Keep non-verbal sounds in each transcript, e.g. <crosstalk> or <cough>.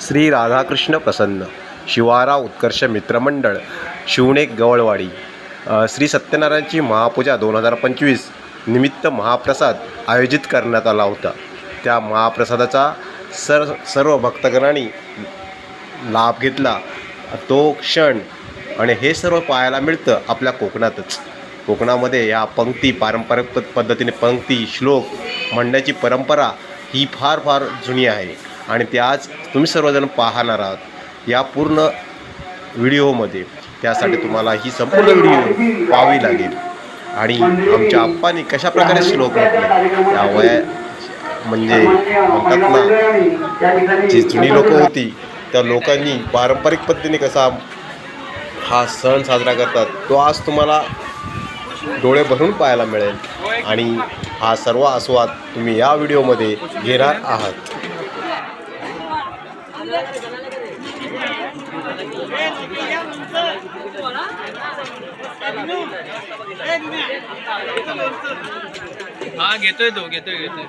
श्री राधाकृष्ण प्रसन्न शिवारा उत्कर्ष मित्रमंडळ शिवणेक गवळवाडी श्री सत्यनारायणची महापूजा दोन हजार पंचवीस निमित्त महाप्रसाद आयोजित करण्यात आला होता. त्या महाप्रसादाचा सर सर्व भक्तगणांनी लाभ घेतला. तो क्षण आणि हे सर्व पाहायला मिळतं आपल्या कोकणातच. कोकणामध्ये या पंक्ती पारंपरिक पद्धतीने पंक्ती श्लोक म्हणण्याची परंपरा ही फार फार जुनी आहे. आणि ते आज तुम्ही सर्वजण पाहणार आहात या पूर्ण व्हिडिओमध्ये. त्यासाठी तुम्हाला ही संपूर्ण व्हिडिओ पाहावी लागेल. आणि आमच्या आप्पांनी कशाप्रकारे श्लोक म्हटले? या वया म्हणजे म्हणतात ना जी जुनी लोकं होती त्या लोकांनी पारंपरिक पद्धतीने कसा हा सण साजरा करतात तो आज तुम्हाला डोळे भरून पाहायला मिळेल. आणि हा सर्व आस्वाद तुम्ही या व्हिडिओमध्ये घेणार आहात. हा घेतोय तो घेतोय घेतोय.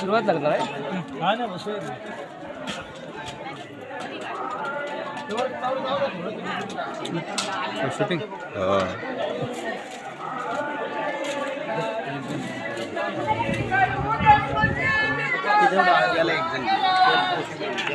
सुरुवात लागणार आहे हा ना बसू शूटिंग जय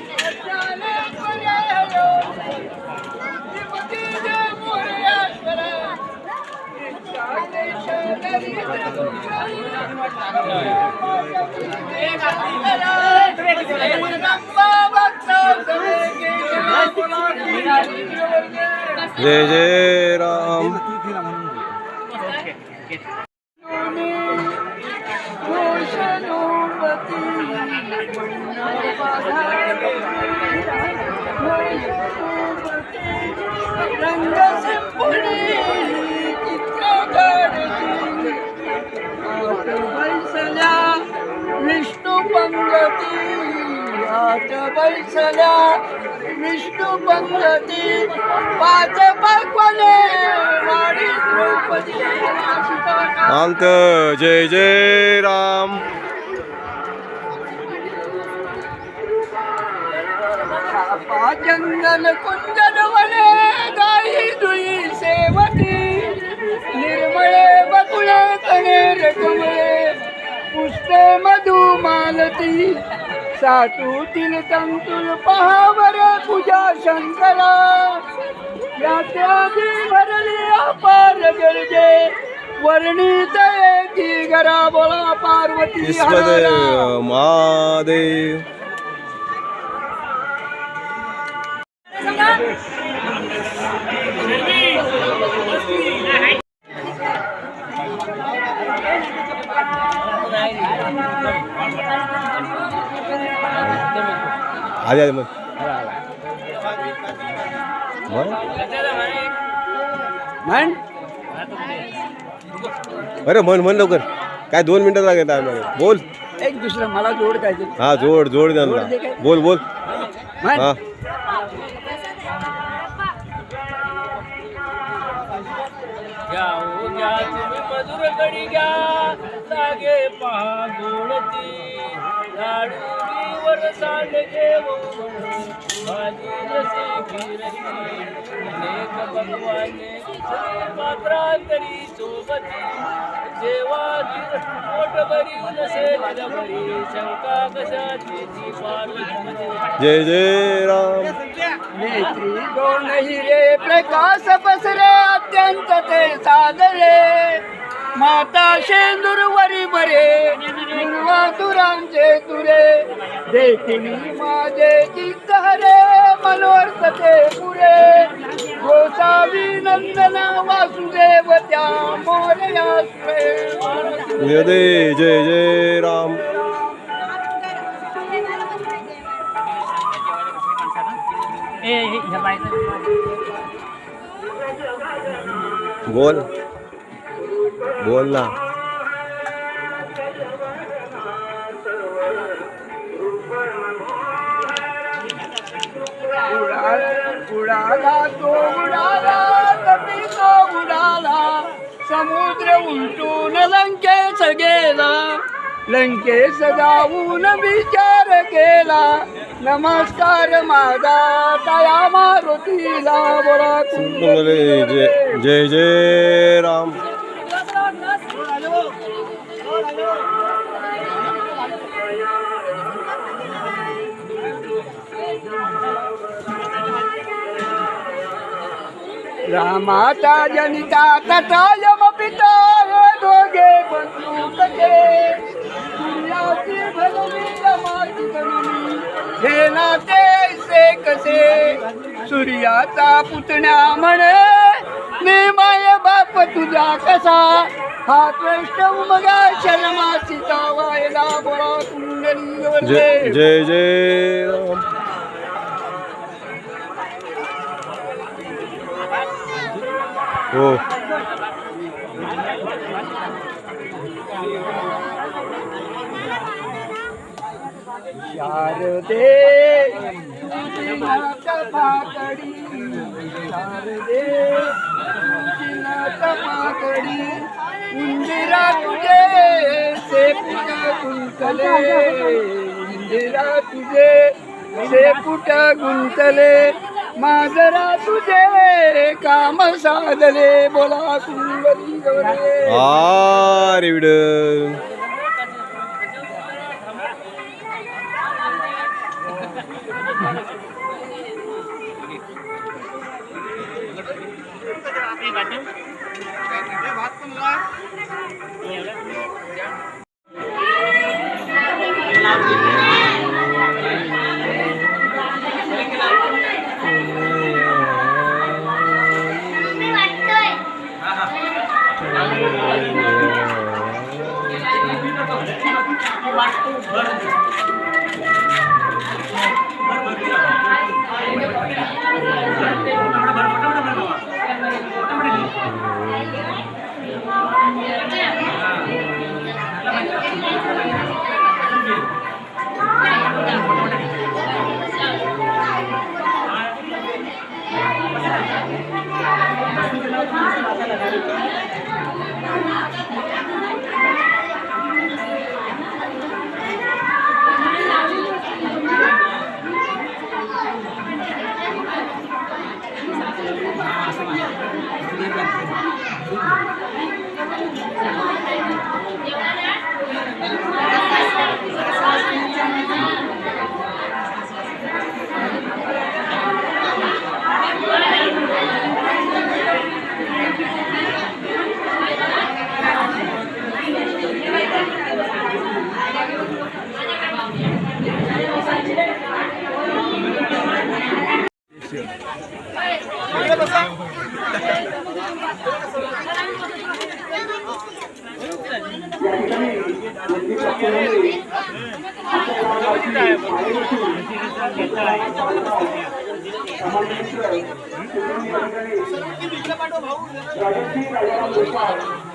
जय राम विष्णू पंगती आठ बैसल्या विष्णू पंगती पाच पाकवले वाडी द्रौपदी अंक जय जय राम जंगल कुंजन मालती साठूतील तंतुल पहावर पूजा शंकरा. या त्यागी भरली अपार गर्जे वर्णित एकी घरा बोला पार्वती. महादेव. आधी आधी मग. मग? म्हण. अरे म्हण म्हण लवकर. काय दोन मिनिटं लागेल आम्हाला बोल. एक दुसरं मला जोड काय. हा जोड जोड त्यांना जोड दे काय? बोल बोल. म्हण. हा. घ्या घ्या तुम्ही मधुर कडी घ्या. लागे पहा गोडती सांडगे भगवाने सोबती जेव्हा पोट भरी नसे भरी शंका कशाची? ती पार्वती जय जय राम. नेत्री दोन हिरे प्रकाश पसरे अत्यंत ते सादळे माता शेंदूर वरी मरे दुरांचे तुरे. देखिनी माझे चित्त हरे मनोर्थ ते पुरे. गोसावी नंदना वासुदेव त्या मोरया जय जय राम. बोल. बोल ना. उडाला तो उडाला कपी तो उडाला समुद्र उलटून लंकेच गेला. लंकेश जाऊन विचार केला नमस्कार माझा तया मारुतीला बोला. जय जय राम. रामाचा जनिता तथा यम पिता हे दोघे बंधू कसे? सूर्याची भगवी रमाची गणनी. हे नाते से कसे? सूर्याचा पुतण्या म्हणे मी माय बाप तुझा कसा? हा वैष्णव मगा शर्माची वायला बोळा कुंडली जय. जय जय राम हो शारदे नाथ पाकडी। शारदे नाथ पाकडी। इंदिरा तुझे से पुट गुंतले। इंदिरा तुझे से पुट गुंतले। माजरा तुझे काम साधले बोला गौरे. आरे विडल <laughs> आज हवा एवढं मागे जेवलंस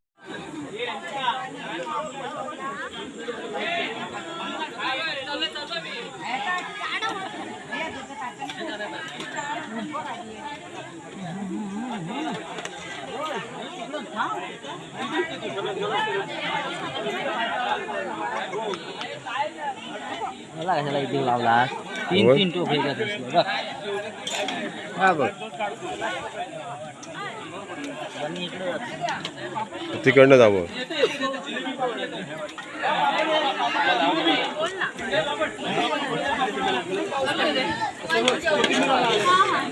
यसलाई एकदिन लाउला तिन तिन टोपेका त्यसको र तिकडनं जाव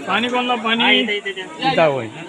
पाणी कोणला पाणी होईल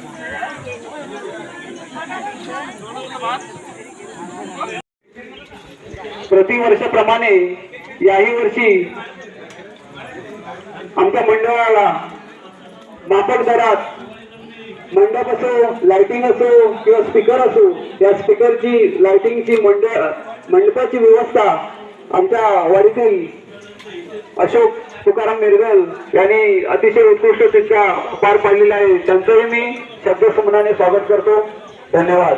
प्रतिवर्षाप्रमाणे याही वर्षी आमच्या मंडळाला माफक दरात मंडप असो लाइटिंग असो किंवा स्पीकर असो या स्पीकरची लाइटिंगची मंडळ मंडपाची व्यवस्था आमच्या वाडीतील अशोक तुकाराम मिरगल यांनी अतिशय उत्कृष्टरित्या पार पाडलेला आहे. त्यांचंही मी शब्दसमनाने स्वागत करतो. धन्यवाद.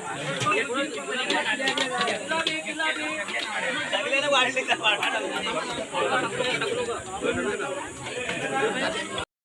वाढले